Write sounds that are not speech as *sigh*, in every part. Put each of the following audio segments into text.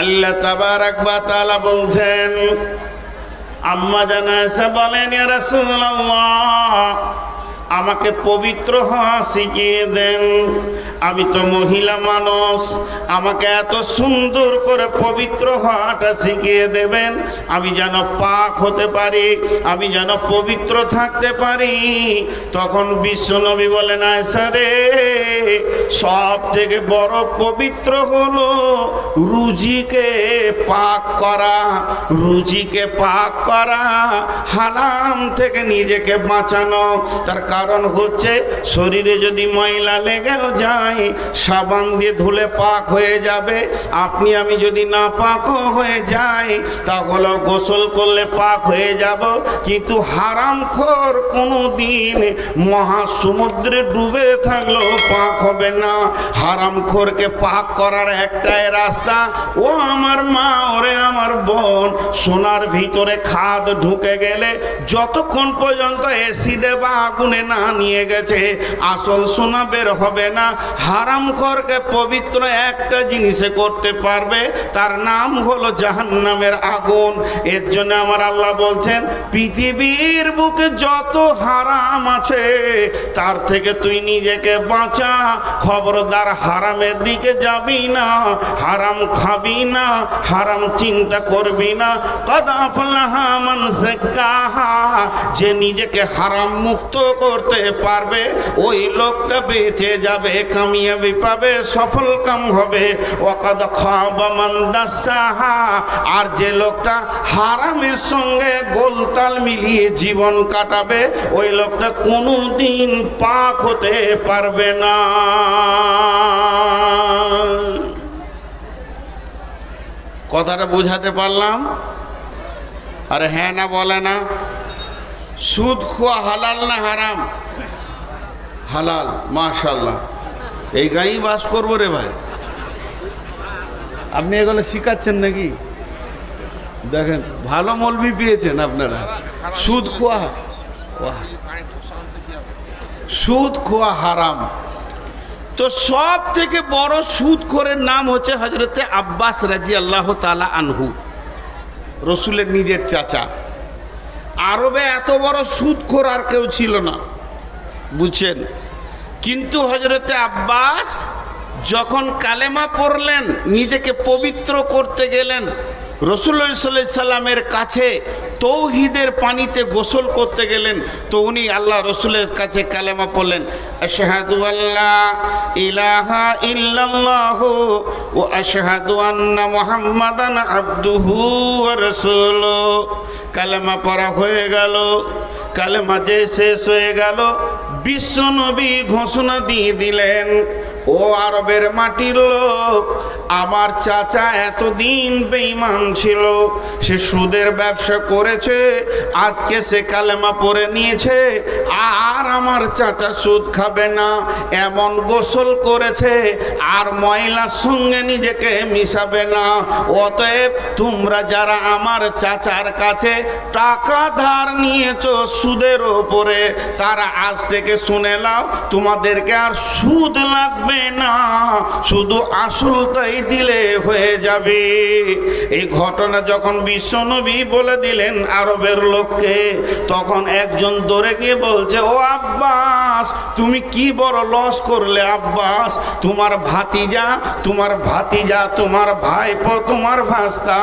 আল্লাহ তাবার বা তালা বলছেন আম্মা জানা এসে বলেন আমাকে পবিত্র হওয়া শিখিয়ে দেন। আমি তো মহিলা মানুষ। আমাকে এত সুন্দর করে পবিত্র হওয়াটা শিখিয়ে দেবেন। আমি যেন পাক হতে পারি, আমি যেন পবিত্র থাকতে পারি। তখন বিশ্বনবী বলেন আয়সা রে সব থেকে বড় পবিত্র হলো রুজিকে পাক করা, রুজিকে পাক করা হারাম থেকে নিজেকে বাঁচানো। তার কারণ হচ্ছে, শরীরে যদি ময়লা লেগেও যায় সাবান দিয়ে ধুলে পাক হয়ে যাবে। আপনি, আমি যদি না পাকও হয়ে যাই তাহলে গোসল করলে পাক হয়ে যাব। কিন্তু হারামখোর কোনো দিন মহাসমুদ্রে ডুবে থাকলেও পাক হবে না। হারামখোরকে পাক করার একটাই রাস্তা, ও আমার মা, ওরে আমার বোন, সোনার ভিতরে খাদ ঢুকে গেলে যতক্ষণ পর্যন্ত অ্যাসিডে বা আগুনে না নিয়ে গেছে, আসল সোনা বের হবে না। হারামখোরকে পবিত্র একটা জিনিসে করতে পারবে, তার নাম হলো জাহান্নামের আগুন। এর জন্য আমার আল্লাহ বলছেন, পৃথিবীর বুকে যত হারাম আছে, তার থেকে তুই নিজেকে বাঁচা। খবরদার হারামের দিকে যাবি না, হারাম খাবি না, হারাম চিন্তা করবি না। কদাফলাহা মান যাক্কাহা যে নিজেকে হারাম মুক্ত করতে পারবে, ওই লোকটা বেঁচে যাবে কামিয়াবি পাবে সফল কাম হবে। ওয়াকাদ খাবা মান দাসাহা আর যে লোকটা হারামের সঙ্গে গোলতাল মিলিয়ে জীবন কাটাবে, ওই লোকটা কোনো দিন পাক হতে পারবে না। কথাটা বোঝাতে পারলাম? আরে হ্যাঁ না, বলে না। সুদ খোয়া হালাল না হারাম? হালাল মাশাল্লাহ এই গাঁয়েই বাস করব রে ভাই। আপনি এগুলো শিখাচ্ছেন নাকি? দেখেন, ভালো মলবি পেয়েছেন আপনারা। সুদ খোয়া সুদ খোয়া হারাম। তো সব থেকে বড় সুদ করে নাম হচ্ছে হজরতে আব্বাস রাজি আল্লাহ তালা আনহু, রসুলের নিজের চাচা। আরবে এত বড় সুদখোর আর কেউ ছিল না। বুঝছেন? কিন্তু হজরতে আব্বাস যখন কালেমা পড়লেন, নিজেকে পবিত্র করতে গেলেন, রসুল্লাহ সাল্লামের কাছে তৌহিদের পানিতে গোসল করতে গেলেন, তো উনি আল্লাহ রসুলের কাছে কালেমা পড়লেন ইলাহা ও আবদুহু কালেমা পড়া হয়ে গেল, কালেমা যে শেষ হয়ে গেল বিশ্বনবী ঘোষণা দিয়ে দিলেন ও আরবের মাটির লোক, আমার চাচা এতদিন বেঈমান ছিল, সে সুদের ব্যবসা করেছে, আজকে সে কালেমা পরে নিয়েছে, আর আমার চাচা সুদ খাবে না, এমন গোসল করেছে, আর ময়লার সঙ্গে নিজেকে মিশাবে না, অতএব তোমরা যারা আমার চাচার কাছে টাকা ধার নিয়েছ সুদের ওপরে, তারা আজ থেকে শুনে নাও, তোমাদেরকে আর সুদ লাগবে না। শুধু আসলটাই দিলে হয়ে যাবে। এই ঘটনা যখন বিশ্বনবী বলে দিলেন আরবের লোককে, তখন একজন দৌড়ে গিয়ে বলছে, ও আব্বাস, তুমি কি বড় লস করলে আব্বাস? তোমার ভাতিজা তোমার ভাতিজা, তোমার ভাইপো, তোমার ভাস্তা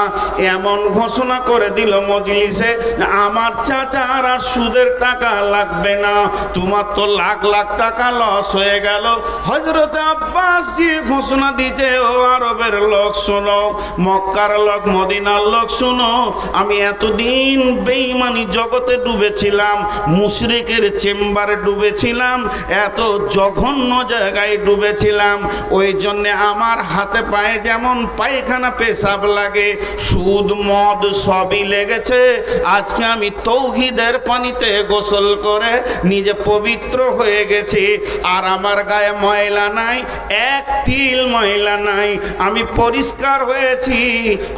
এমন ঘোষণা করে দিল মজলিসে, আমার চাচার আর সুদের টাকা লাগবে না। তোমার তো লাখ লাখ টাকা লস হয়ে গেল। হজরত আব্বাস যে ঘোষণা দিতে, ও আরবের লোক শোনো, মক্কার লোক, মদিনার লোক শোনো, আমি এতদিন বেইমানি জগতে ডুবেছিলাম, মুশরিকের চেম্বারে ডুবেছিলাম, এত জঘন্য জায়গায় ডুবেছিলাম, ওই জন্যে আমার হাতে পায়ে যেমন পায়খানা পেশাব লাগে, সুদ, মদ সবই লেগেছে, আজকে আমি তৌহিদের পানিতে গোসল করে নিজে পবিত্র হয়ে গেছি, আর আমার গায়ে ময়লা নাই, এক তিল ময়লা নাই। আমি পরিষ্কার হয়েছি,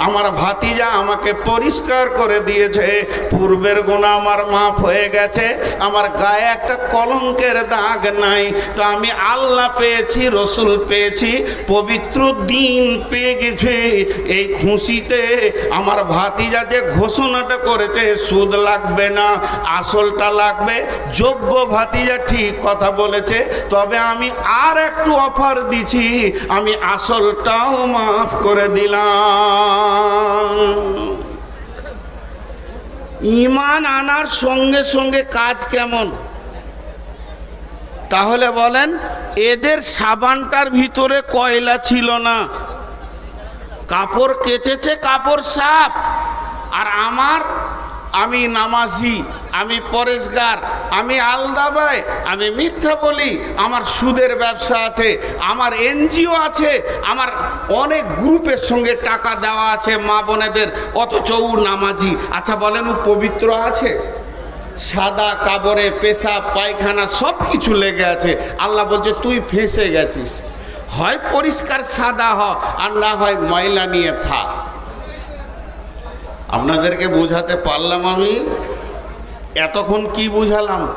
আমার ভাতিজা আমাকে পরিষ্কার করে দিয়েছে। পূর্বের গুণা আমার মাফ হয়ে গেছে, আমার গায়ে একটা কলঙ্কের দাগ নাই। তো আমি আল্লাহ পেয়েছি, রসুল পেয়েছি, পবিত্র দিন পেয়ে গেছে। এই খুশিতে আমার ভাতিজা যে ঘোষণাটা করেছে, সুদ লাগবে না, আসলটা লাগবে, যোগ্য ভাতিজা ঠিক কথা বলেছে। তবে আমি আর একটু অফার দিছি, আমি আসলটাও মাফ করে দিলাম। ইমান আনার সঙ্গে সঙ্গে কাজ কেমন? তাহলে বলেন, এদের সাবানটার ভিতরে কয়লা ছিল না? কাপড় কেচেছে কাপড় সাপ আর আমার আমি নামাজি। আমি পরেশগার, আমি আলদাবাই, আমি মিথ্যা বলি, আমার সুদের ব্যবসা আছে, আমার এনজিও আছে, আমার অনেক গ্রুপের সঙ্গে টাকা দেওয়া আছে মা বোনেদের, অথচ ও নামাজি। আচ্ছা বলেন ও পবিত্র আছে? সাদা কাবরে পেশাব পায়খানা সব কিছু লেগে আছে। আল্লাহ বলছে, তুই ফেঁসে গেছিস। হয় পরিষ্কার সাদা হ, আর না হয় ময়লা নিয়ে থাক। আপনাদেরকে বোঝাতে পারলাম আমি? এতক্ষণ কি বুঝালাম?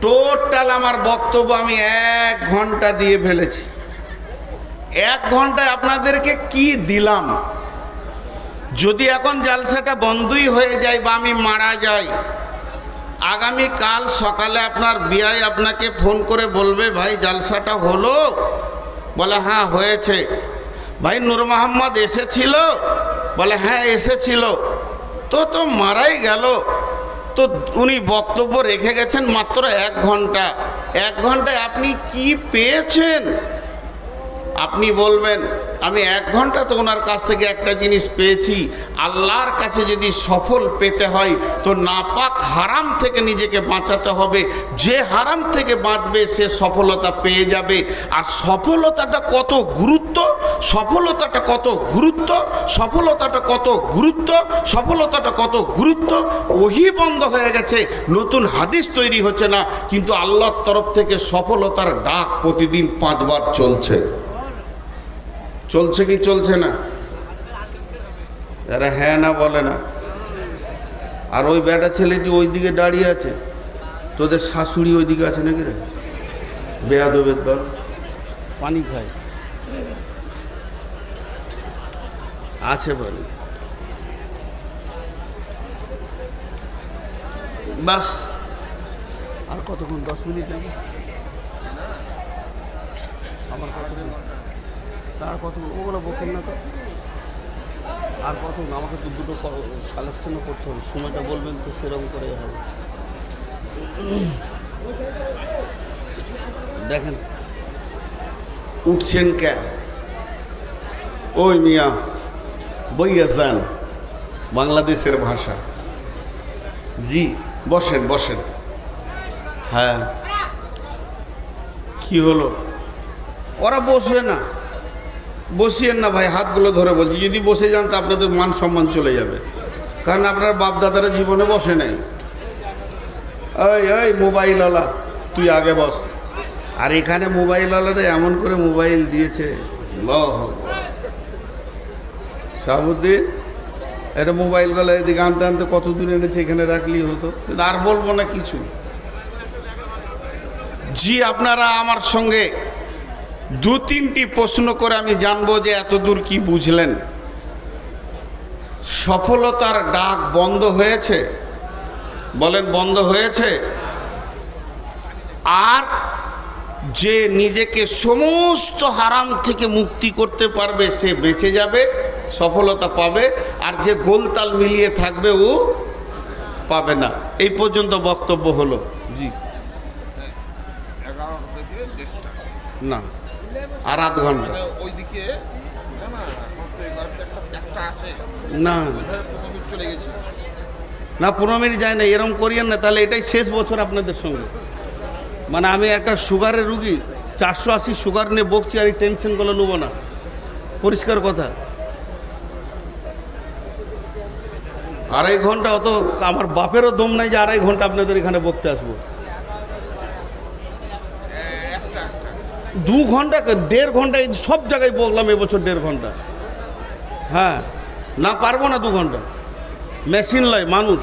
টোটাল আমার বক্তব্য আমি এক ঘণ্টা দিয়ে ফেলেছি। এক ঘন্টায় আপনাদেরকে কি দিলাম? যদি এখন জালসাটা বন্ধই হয়ে যায় বা আমি মারা যাই আগামী কাল সকালে আপনার বিয়ায় আপনাকে ফোন করে বলবে, ভাই, জালসাটা হলো? বলে হ্যাঁ হয়েছে। ভাই, নূর মোহাম্মদ এসেছিল? বলে হ্যাঁ এসেছিল। তো তো মারাই গেল। তো উনি বক্তব্য রেখে গেছেন মাত্র এক ঘণ্টা। এক ঘন্টায় আপনি কি পেয়েছেন? আপনি বলবেন, আমি এক ঘণ্টা তো ওনার কাছ থেকে একটা জিনিস পেয়েছি। আল্লাহর কাছে যদি সফল পেতে হয়, তো নাপাক হারাম থেকে নিজেকে বাঁচাতে হবে। যে হারাম থেকে বাঁচবে, সে সফলতা পেয়ে যাবে। আর সফলতাটা কত গুরুত্ব? সফলতাটা কত গুরুত্ব? সফলতাটা কত গুরুত্ব? সফলতাটা কত গুরুত্ব? ওহি বন্ধ হয়ে গেছে। নতুন হাদিস তৈরি হচ্ছে না। কিন্তু আল্লাহর তরফ থেকে সফলতার ডাক প্রতিদিন পাঁচবার চলছে। চলছে কি চলছে না? এরা হ্যাঁ না বলে না। আর ওই বেটা ছেলেটি ওই দিকে দাঁড়িয়ে আছে তোদের শাশুড়ি ওই দিকে আছে নাকি রে? বেয়াদবের দল। পানি খায়। আছে বলে। বাস। আর কতক্ষণ? দশ মিনিট আমার কতক্ষণ তার কত ওগুলো বকেন না তো। আর কত? আমাকে তো দুটো কালেকশনও করতে হবে। সময়টা বলবেন তো সেরকম করে হবে। দেখেন। উঠছেন কে? ওই মিয়া বই আসান বাংলাদেশের ভাষা। জি, বসেন বসেন। হ্যাঁ। কি হলো? ওরা বসবে না। বসিয়েন না ভাই, হাতগুলো ধরে বলছি। যদি বসে যান তা আপনাদের মান সম্মান চলে যাবে। কারণ আপনার বাপদাদারা জীবনে বসে নাই। ওই ওই মোবাইলওয়ালা, তুই আগে বস। আর এখানে মোবাইলওয়ালারা এমন করে মোবাইল দিয়েছে। সাবুদ্দিন, এটা মোবাইলগুলো এদিকে আনতে আনতে কত দূর এনেছে এখানে রাখলেই হতো। আর বলব না কিছু। জি, আপনারা আমার সঙ্গে দু তিনটি প্রশ্ন করে আমি জানব যে এত দূর কি বুঝলেন? সফলতার ডাক বন্ধ হয়েছে? বলেন বন্ধ হয়েছে? আর যে নিজেকে সমস্ত হারাম থেকে মুক্তি করতে পারবে সে বেঁচে যাবে সফলতা পাবে আর যে গোলতাল মিলিয়ে থাকবে ও পাবে না। এই পর্যন্ত বক্তব্য হলো। জি। না। আর আধ ঘণ্টা। মানে ওইদিকে না না পনেরো মিনিট যায় না এরকম করিয়েন না তাহলে এটাই শেষ বছর আপনাদের সঙ্গে। মানে আমি একটা সুগারের রুগী চারশো আশি সুগার নিয়ে বকছি আর এই টেনশনগুলো নেব না। পরিষ্কার কথা। আড়াই ঘণ্টা অত আমার বাপেরও দম নাই যে আড়াই ঘণ্টা আপনাদের এখানে বকতে আসব একটা একটা দু ঘণ্টা দেড় ঘণ্টা সব জায়গায় বললাম এবছর দেড় ঘণ্টা। হ্যাঁ না পারব না দু ঘণ্টা। মেশিন লয় মানুষ।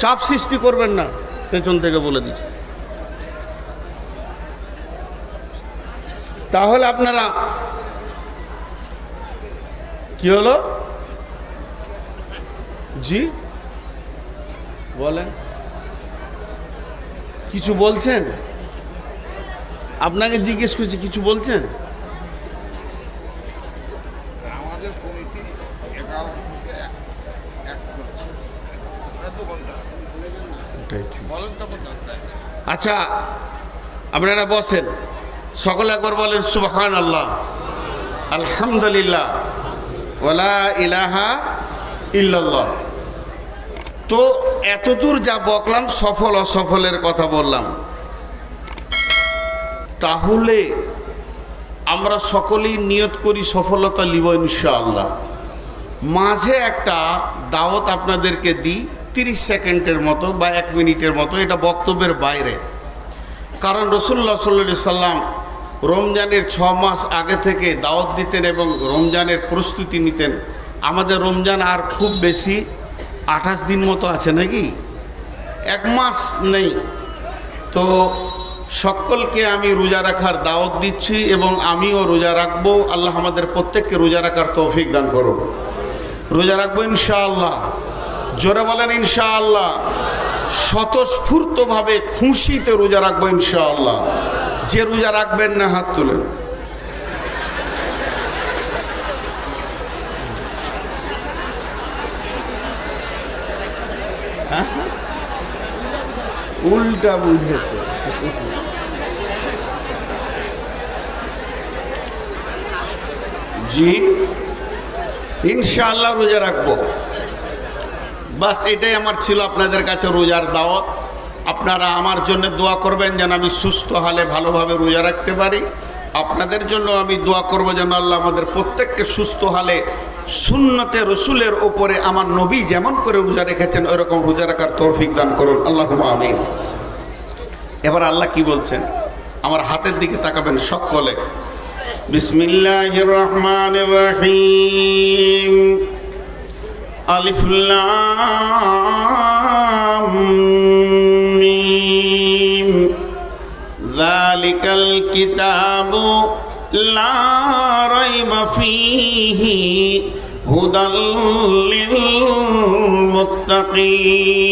চাপ সৃষ্টি করবেন না, পেছন থেকে বলে দিচ্ছি। তাহলে আপনারা কি হলো? জি? বলেন। কিছু বলছেন? আপনাকে জিজ্ঞেস করছি কিছু বলছেন? আচ্ছা আপনারা বসেন। সকলে একবার বলেন সুবহান আল্লাহ আলহামদুলিল্লাহ ওলা ইলাহা ইল্লাল্লাহ। তো এতদূর যা বকলাম সফল অসফলের কথা বললাম। তাহলে আমরা সকলেই নিয়ত করি সফলতা লিব ইনশাআল্লাহ। মাঝে একটা দাওয়াত আপনাদেরকে দিই তিরিশ সেকেন্ডের মতো বা এক মিনিটের মতো, এটা বক্তব্যের বাইরে। কারণ রসুল্লাহ সাল্লি সাল্লাম রমজানের ছ মাস আগে থেকে দাওয়াত দিতেন এবং রমজানের প্রস্তুতি নিতেন। আমাদের রমজান আর খুব বেশি আঠাশ দিন মতো আছে নাকি? এক মাস নেই। তো সকলকে আমি রোজা রাখার দাওয়াত দিচ্ছি এবং আমিও রোজা রাখব। আল্লাহ আমাদের প্রত্যেককে রোজা রাখার তৌফিক দান করুন। রোজা রাখব ইনশাআল্লাহ। জোরে বলেন ইনশাআল্লাহ। স্বতঃস্ফূর্তভাবে খুশিতে রোজা রাখব ইনশাআল্লাহ। যে রোজা রাখবেন না, হাত তুলেন। হ্যাঁ? উল্টা বুঝেছে। জি, ইনশাআল্লাহ রোজা রাখব। বাস এটাই আমার ছিল আপনাদের কাছে রোজার দাওয়াত। আপনারা আমার জন্য দোয়া করবেন যেন আমি সুস্থ হালে ভালোভাবে রোজা রাখতে পারি। আপনাদের জন্য আমি দোয়া করব যেন আল্লাহ আমাদের প্রত্যেককে সুস্থ হালে সুন্নতে রসুলের ওপরে আমার নবী যেমন করে রোজা রেখেছেন, ওরকম রোজা রাখার তৌফিক দান করুন। আল্লাহ আমিন। এবার আল্লাহ কি বলছেন? আমার হাতের দিকে তাকাবেন সকলে। বিসমিল্লাহ রহমান রহিম আলিফ লাম মিম। যালিকাল কিতাবু লা রাইবা ফীহি হুদাল লিল মুত্তাকিন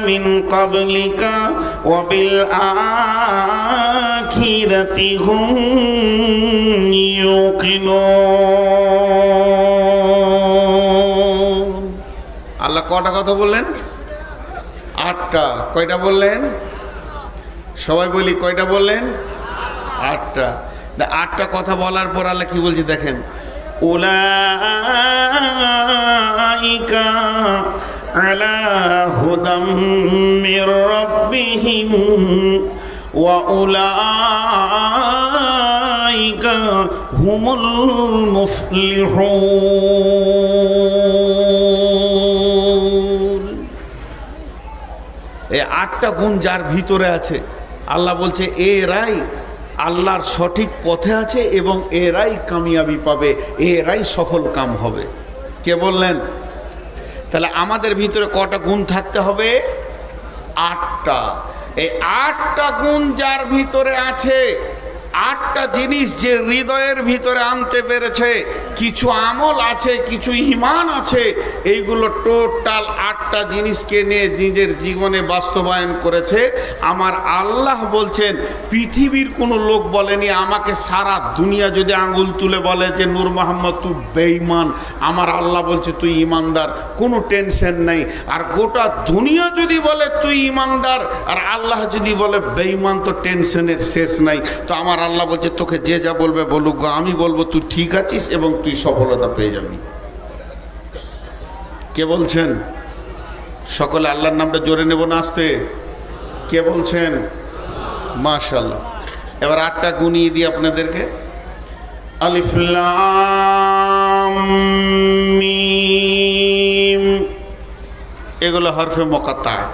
من قبلك وبالآخرة هم يوقنون আল্লাহ কটা কথা বললেন আটটা কয়টা বললেন সবাই বলি কয়টা বললেন আটটা তা আটটা কথা বলার পর আল্লাহ কি বলছি দেখেন উলাইকা হুদাম মির রাব্বিহিম ওয়া উলাইকা হুমুল মুফলিহুন। এই আটটা গুণ যার ভিতরে আছে, আল্লাহ বলছে এরাই আল্লাহর সঠিক পথে আছে এবং এরাই কামিয়াবি পাবে এরাই সফল কাম হবে। কে বললেন? তাহলে আমাদের ভিতরে কটা গুণ থাকতে হবে? আটটা। এই আটটা গুণ যার ভিতরে আছে আটটা জিনিস যে হৃদয়ের ভিতরে আনতে পেরেছে, কিছু আমল আছে, কিছু ইমান আছে, এইগুলো টোটাল আটটা জিনিসকে নিয়ে নিজের জীবনে বাস্তবায়ন করেছে। আমার আল্লাহ বলছেন, পৃথিবীর কোনো লোক বলেনি, আমাকে সারা দুনিয়া যদি আঙ্গুল তুলে বলে যে, নূর মোহাম্মদ, তুই বেঈমান। আমার আল্লাহ বলছে, তুই ইমানদার কোনো টেনশন নেই। আর গোটা দুনিয়া যদি বলে, তুই ইমানদার আর আল্লাহ যদি বলে, বেঈমান তো টেনশনের শেষ নাই। তো আমার আল্লাহ বলছে তোকে যে যা বলবে বলুক গো, আমি বলব তুই ঠিক আছিস এবং তুই সফলতা পেয়ে যাবি। কে বলছেন? সকলে আল্লাহর নামটা জোরে নেব না আসতে। কে বলছেন? মাশাল্লাহ এবার আটটা গুনিয়ে দিই আপনাদেরকে। আলিফলাম এগুলো হরফে মকাত্তায়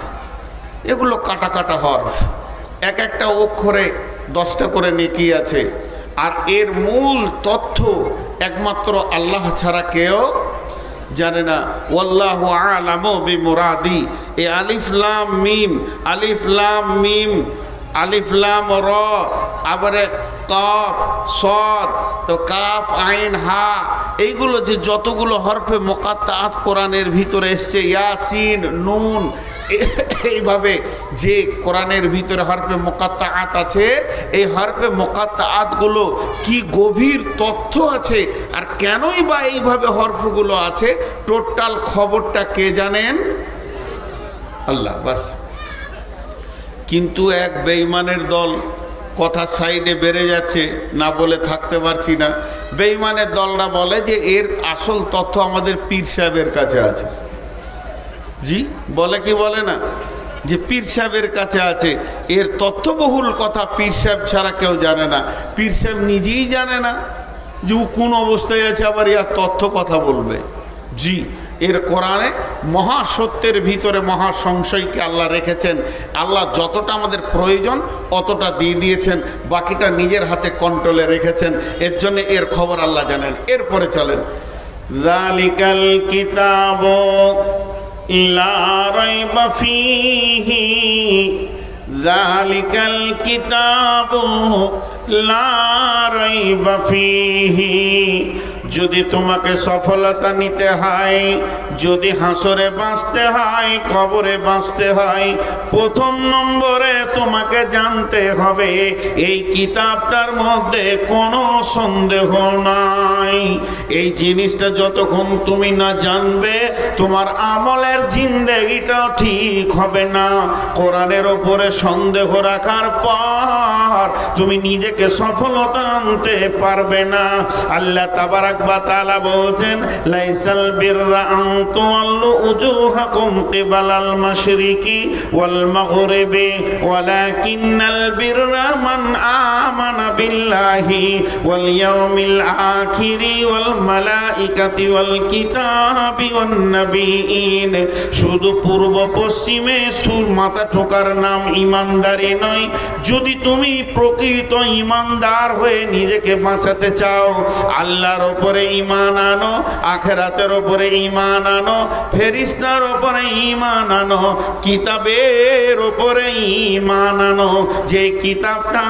এগুলো কাটা কাটা হরফ। এক একটা অক্ষরে দশটা করে নেকি আছে। আর এর মূল তথ্য একমাত্র আল্লাহ ছাড়া কেউ জানে না। ওয়াল্লাহু আলামু বিমুরাদি। এ আলিফ লাম মিম, আলিফ লাম মিম, আলিফ লাম র, আবারে কফ, সদ, তো কাফ, আইন, হা, এইগুলো যে যতগুলো হরফে মোকাত্তাত কোরআনের ভিতরে এসছে, ইয়াসিন, নুন এ- *coughs* এইভাবে যে কোরআনের ভিতরে হরফে মোকাত্তাআত আছে, এই হরফে মোকাত্তাআতগুলো কি গভীর তথ্য আছে আর কেনই বা এইভাবে হরফগুলো আছে? টোটাল খবরটা কে জানেন? আল্লাহ, বাস। কিন্তু এক বেঈমানের দল কথা সাইডে বেড়ে যাচ্ছে, না বলে থাকতে পারছি না। বেঈমানের দলরা বলে যে এর আসল তথ্য আমাদের পীর সাহেবের কাছে আছে। জি? বলে কি বলে না? যে পীর সাহেবের কাছে আছে। এর তথ্যবহুল কথা পীর সাহেব ছাড়া কেউ জানে না। পীর সাহেব নিজেই জানে না যে ও কোন অবস্থায় আছে আবার ইয়ার তথ্য কথা বলবে। জি এর কোরআনে মহা সত্যের ভিতরে মহা সংশয়কে আল্লাহ রেখেছেন। আল্লাহ যতটা আমাদের প্রয়োজন অতটা দিয়ে দিয়েছেন। বাকিটা নিজের হাতে কন্ট্রোলে রেখেছেন। এর জন্য এর খবর আল্লাহ জানেন। এরপরে চলেন। জালিকাল কিতাব লা রাইবা ফিহি। জালিকাল কিতাব লা রাইবা ফিহি। যদি তোমাকে সফলতা নিতে হয়, যদি হাসরে বাঁচতে হয়, কবরে বাঁচতে হয়, প্রথম নম্বরে তোমাকে জানতে হবে, এই কিতাবটার মধ্যে কোনো সন্দেহ নাই। এই জিনিসটা যতক্ষণ তুমি না জানবে, তোমার আমলের জিন্দেগিটাও ঠিক হবে না। কোরআনের ওপরে সন্দেহ রাখার পর তুমি নিজেকে সফলতা আনতে পারবে না। আল্লাহ তাবারাক শুধু পূর্ব পশ্চিমে সুর মাথা ঠোকার নাম ইমানদারি নয়, যদি তুমি প্রকৃত ইমানদার হয়ে নিজেকে বাঁচাতে চাও, আল্লাহর ওপরে ইমান আনো, আখেরাতের ওপরে ইমান আনো, ফেরিস্তার ওপরে ইমান আনো, কিতাবের ওপরে ইমান আনো। যে কিতাবটা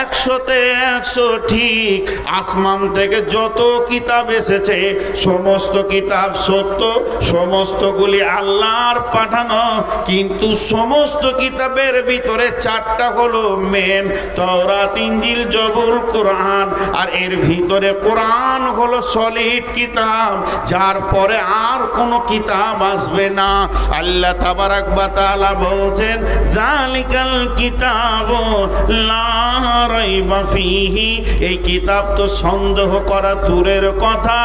একশোতে একশো ঠিক, আসমান থেকে যত কিতাব এসেছে, সমস্ত কিতাব সত্য, সমস্তগুলি আল্লাহর পাঠানো। কিন্তু সমস্ত কিতাবের ভিতরে চারটা হলো মেন তওরাত ইঞ্জিল জবুল, কোরআন। আর এর ভিতরে কোরআন হলো সলিড কিতাব, যার পরে আর কোনো কিতাব আসবে না। আল্লাহ তাবারাক বা তাআলা বলছেন জালিকাল কিতাব লা রাইবা ফিহি। এই কিতাব তো সন্দেহ করা দূরের কথা,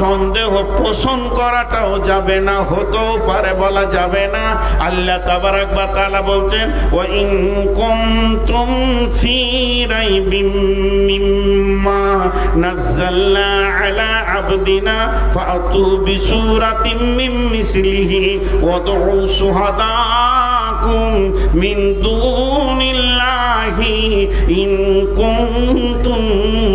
সন্দেহ পোষণ করাটাও যাবে না, হতেও পারে বলা যাবে না। আল্লাহ তাবারাক বা তাআলা বলছেন ওয়া ইন কুনতুম ফি রাইবিম মিম্মা على عبدنا فأتوا بسورة من مثله وادعوا شهداءكم من دون الله إن كنتم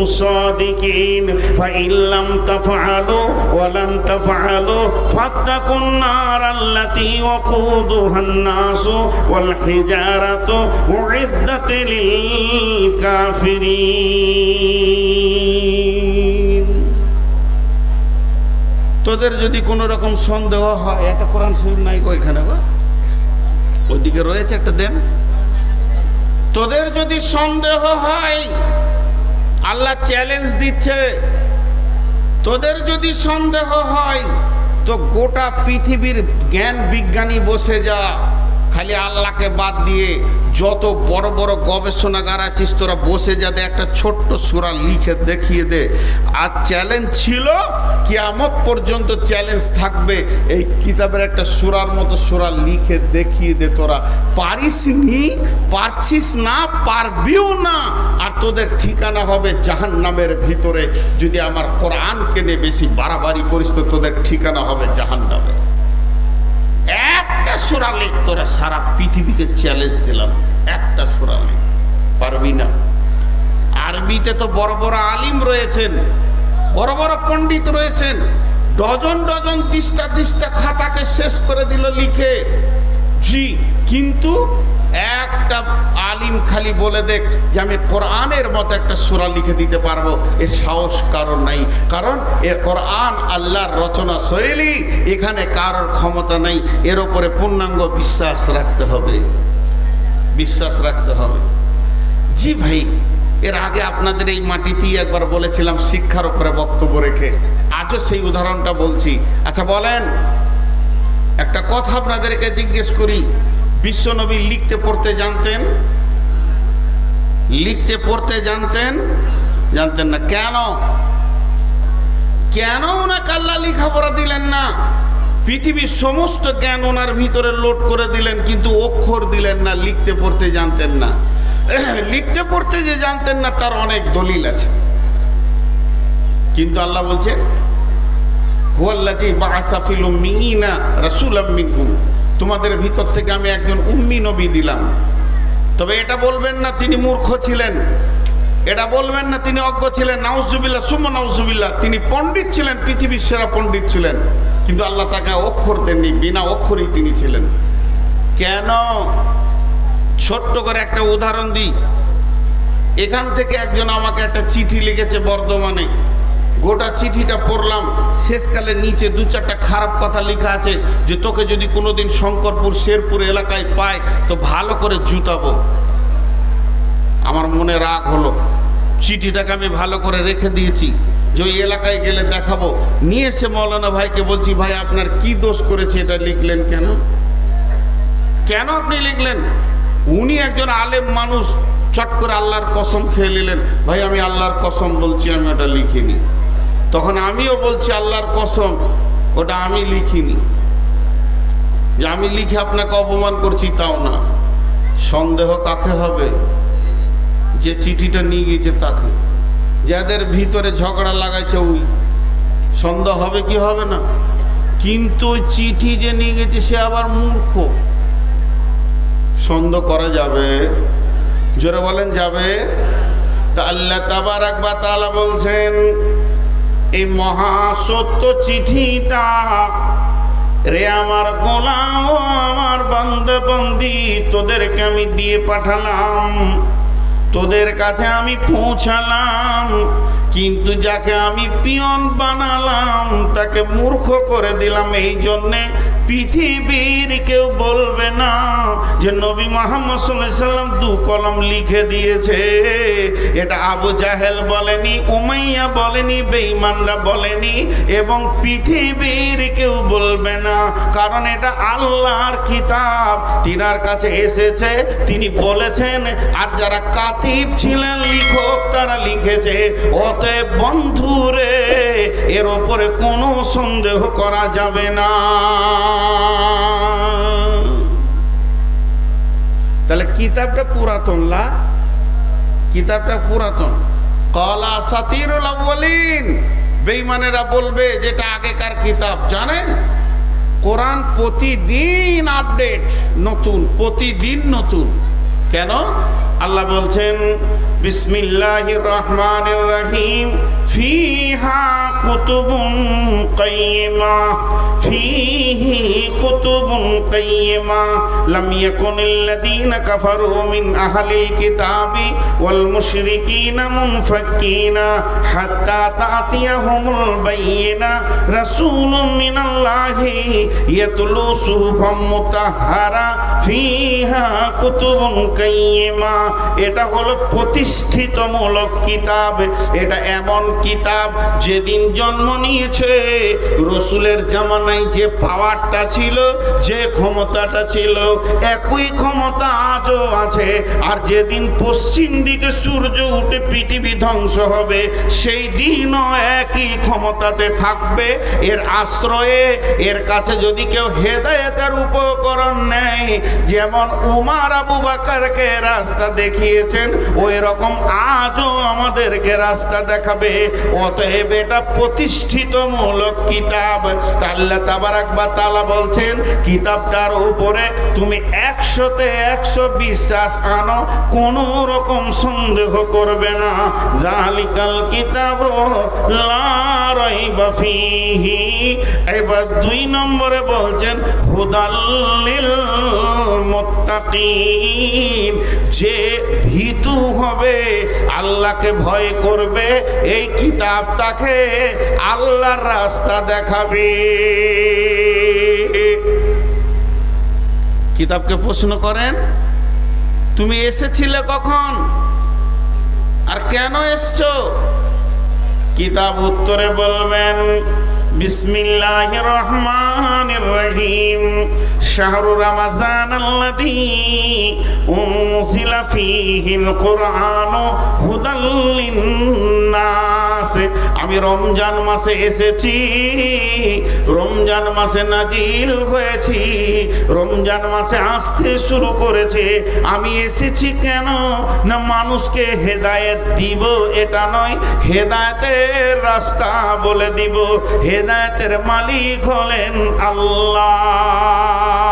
صادقين فإن لم تفعلوا ولم تفعلوا فاتقوا النار التي وقودها الناس والحجارة أعدت للكافرين তোদের যদি কোনো রকম সন্দেহ হয়, একটা কোরআন শরীফ নাই ওইখানে বা ওইদিকে রয়েছে একটা দেন। তোদের যদি সন্দেহ হয়, আল্লাহ চ্যালেঞ্জ দিচ্ছে। তোদের যদি সন্দেহ হয়, তো গোটা পৃথিবীর জ্ঞান বিজ্ঞানী বসে যা। খালি আল্লাহকে বাদ দিয়ে যত বড় বড় গবেষণাগার আছিস, তোরা বসে যাতে একটা ছোট্ট সুরা লিখে দেখিয়ে দে। আর চ্যালেঞ্জ ছিল কি কিয়ামত পর্যন্ত চ্যালেঞ্জ থাকবে। এই কিতাবের একটা সুরার মতো সুরা লিখে দেখিয়ে দে তোরা। পারিস নি, পারছিস না, পারবিও না। আর তোদের ঠিকানা হবে জাহান নামের ভিতরে। যদি আমার কোরআনকে নিয়ে বেশি বাড়াবাড়ি করিস, তো তোদের ঠিকানা হবে জাহান নামে সুরা লেখ, তোরা সারা পৃথিবীকে চ্যালেঞ্জ দিলাম। একটা সুরা লেখ। পারবি না। আরবিতে তো বড় বড় আলিম রয়েছেন, বড় বড় পণ্ডিত রয়েছেন, ডজন ডজন তিস্তা তিস্তা খাতাকে শেষ করে দিল লিখে। জি, কিন্তু একটা আলিম খালি বলে দেখ যে আমি কোরআনের মতো একটা সুরা লিখে দিতে পারব। এ সাহস কারণ নাই। কারণ এ কোরআন আল্লাহর রচনা শৈলী, এখানে কারোর ক্ষমতা নেই। এর ওপরে পূর্ণাঙ্গ বিশ্বাস রাখতে হবে। বিশ্বাস রাখতে হবে। জি ভাই, এর আগে আপনাদের এই মাটিতেই একবার বলেছিলাম শিক্ষার উপরে বক্তব্য রেখে। আজও সেই উদাহরণটা বলছি। আচ্ছা বলেন, একটা কথা আপনাদেরকে জিজ্ঞেস করি। বিশ্বনবী লিখতে, পড়তে জানতেন? লিখতে, পড়তে জানতেন? জানতেন না। কেন? কেন ওনাকে আল্লাহ লেখাপড়া দিলেন না? পৃথিবীর সমস্ত জ্ঞান ওনার ভিতরে লোড করে দিলেন, কিন্তু অক্ষর দিলেন না, লিখতে, পড়তে জানতেন না। *clears throat* লিখতে, পড়তে যে জানতেন না, তার অনেক দলিল আছে। কিন্তু আল্লাহ বলছে হুয়াল্লাজি বাসাফিল উম্মিনা রাসূলাম মিনহুম। তোমাদের ভিতর থেকে আমি একজন উম্মি নবী দিলাম। তবে এটা বলবেন না তিনি মূর্খ ছিলেন। এটা বলবেন না তিনি অজ্ঞ ছিলেন। নাউজুবিল্লাহ সুম নাউজুবিল্লাহ, তিনি পণ্ডিত ছিলেন, পৃথিবীর সেরা পণ্ডিত ছিলেন। কিন্তু আল্লাহ তাকে অক্ষর দেননি, বিনা অক্ষরই তিনি ছিলেন। কেন? ছোট্ট করে একটা উদাহরণ দিই। এখান থেকে একজন আমাকে একটা চিঠি লিখেছে বর্ধমানে। গোটা চিঠিটা পড়লাম। শেষকালে নিচে দু চারটা খারাপ কথা লেখা আছে যে তোকে যদি কোনোদিন শঙ্করপুর, শেরপুর এলাকায় পায় তো ভালো করে জুতাবো। আমার মনে রাগ হলো। চিঠিটাকে আমি ভালো করে রেখে দিয়েছি যে ওই এলাকায় গেলে দেখাবো। নিয়ে এসে মৌলানা ভাইকে বলছি, ভাই, আপনার কি দোষ করেছে এটা লিখলেন কেন? কেন আপনি লিখলেন? উনি একজন আলেম মানুষ, চট করে আল্লাহর কসম খেয়ে নিলেন। ভাই, আমি আল্লাহর কসম বলছি, আমি ওটা লিখিনি। তখন আমিও বলছি, আল্লাহর কসম, ওটা আমি লিখিনি। যে আমি লিখে আপনাকে অপমান করছি তাও না। সন্দেহ কাকে হবে? যে চিঠিটা নিয়ে গিয়েছে তাকে। যাদের ভিতরে ঝগড়া লাগাইছে ওই। সন্দেহ হবে কি হবে না? কিন্তু চিঠি যে নিয়ে গেছে সে আবার মূর্খ। সন্দেহ করা যাবে? জোরে বলেন, যাবে? তা আল্লাহ তাবারাক একবার তালা বলছেন এই মহাসত্য চিঠিটা রে আমার গোলাম আমার বন্দি তোদেরকে আমি দিয়ে পাঠালাম। তোদের কাছে আমি পৌঁছালাম, কিন্তু যাকে আমি পিয়ন বানালাম, তাকে মূর্খ করে দিলাম। এই জন্যে পৃথিবীর কেউ বলবে না যে নবী মোহাম্মদ সাল্লাম দু কলম লিখে দিয়েছে। এটা আবু জাহেল বলেনি, উমাইয়া বলেনি, বেঈমানরা বলেনি এবং পৃথিবীর কেউ বলবে না। কারণ এটা আল্লাহর কিতাব। তিনার কাছে এসেছে, তিনি বলেছেন, আর যারা কাতিব ছিলেন লিখক, তারা লিখেছে, অতএব বন্ধুরে, এর ওপরে কোনো সন্দেহ করা যাবে না। তাহলে কিতাবটা পুরাতন লা। কিতাবটা পুরাতন। কলা সাতিরুল আউয়ালিন। বেঈমানেরা বলবে যেটা আগেকার কিতাব, জানেন? কোরআন প্রতিদিন আপডেট, নতুন, প্রতিদিন নতুন। কেন? আল্লাহ বলছেন بسم الله الرحمن الرحيم فيها كتب قيمة فيه كتب قيمة لم يكن الذين كفروا من أهل الكتاب والمشركين منفكين حتى تأتيهم البينة رسول من الله يتلو صحفا مطهرة فيها كتب قيمة এটা হলো প্রতিষ্ঠিতমূলক কিতাব। এটা এমন কিতাব, যেদিন জন্ম নিয়েছে। রসুলের জামানায় যে পাওয়ারটা ছিল, যে ক্ষমতাটা ছিল, একই ক্ষমতা আজও আছে। আর যেদিন পশ্চিম দিকে সূর্য উঠে পৃথিবী ধ্বংস হবে, সেই দিনও একই ক্ষমতাতে থাকবে। এর আশ্রয়ে, এর কাছে যদি কেউ হেদায়তের উপকরণ নেয়, যেমন উমার আবু বাকারকে রাস্তা দেখিয়েছেন, ওই রকম আজও আমাদেরকে রাস্তা দেখাবে। অতএব এটা প্রতিষ্ঠিতমূলক কিতাব। তা আল্লাহ তাবারাক বা তালা বলছেন, কিতাবটার উপরে তুমি একশোতে একশো বিশ্বাস আনো, কোনো রকম সন্দেহ করবে না। জালিকাল কিতাব লা রাইবা ফিহি। এবার দুই নম্বরে বলছেন হুদাল্লিল মুত্তাকিন। যে ভীতু হবে, আল্লাহকে ভয় করবে, এই কিতাব তাকে আল্লাহর রাস্তা দেখাবে। কিতাবকে প্রশ্ন করেন, তুমি এসেছিলে কখন? আর কেন এসছো? কিতাব উত্তরে বলবেন বিসমিল্লাহ রহমান রহিম। শাহরু রমাজান আল্লাযী উনজিলা ফীহিল কুরআন হুদাল লিন্নাস। আমি রমজান মাসে এসেছি, রমজান মাসে নাজিল হয়েছি, রমজান মাসে আসতে শুরু করেছে। আমি এসেছি কেন? না মানুষকে হেদায়েত দিব, এটা নয়, হেদায়েতের রাস্তা বলে দিব। হেদায়েতের মালিক হলেন আল্লাহ।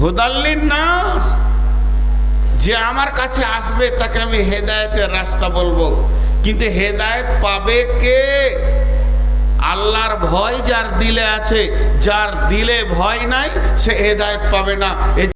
হুদাল্লিন নাস। যে আমার কাছে আসবে, তাকে আমি হেদায়তের রাস্তা বলব। কিন্তু হেদায়ত পাবে কে? আল্লাহর ভয় যার দিলে আছে, যার দিলে ভয় নাই, সে হেদায়ত পাবে না।